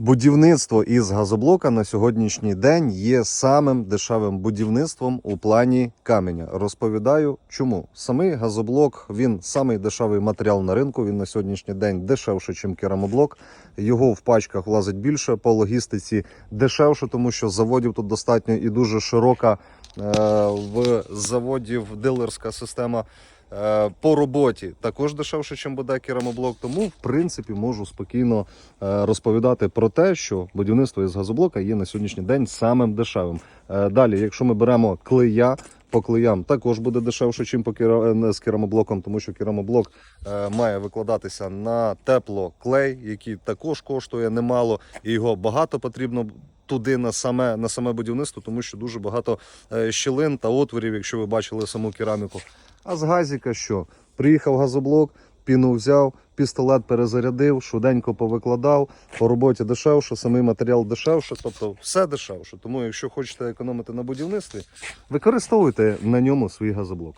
Будівництво із газоблока на сьогоднішній день є самим дешевим будівництвом у плані каменя. Розповідаю, чому самий газоблок він самий дешевий матеріал на ринку. Він на сьогоднішній день дешевше, ніж керамоблок. Його в пачках влазить більше по логістиці дешевше, тому що заводів тут достатньо і дуже широка е, в заводів дилерська система. Е, По роботі також дешевше, ніж буде керамоблок. Тому, в принципі, можу спокійно е, розповідати про те, що будівництво із газоблока є на сьогоднішній день самим дешевим. Е, Далі, якщо ми беремо клея, по клеям також буде дешевше, ніж по е, з керамоблоком, тому що керамоблок е, має викладатися на теплоклей, який також коштує немало, і його багато потрібно. Туди на саме на саме будівництво, тому що дуже багато щілин та отворів, якщо ви бачили саму кераміку. А з газіка що? Приїхав газоблок, піну взяв, пістолет перезарядив, швиденько повикладав. По роботі дешевше, самий матеріал дешевше, тобто все дешевше. Тому, якщо хочете економити на будівництві, використовуйте на ньому свій газоблок.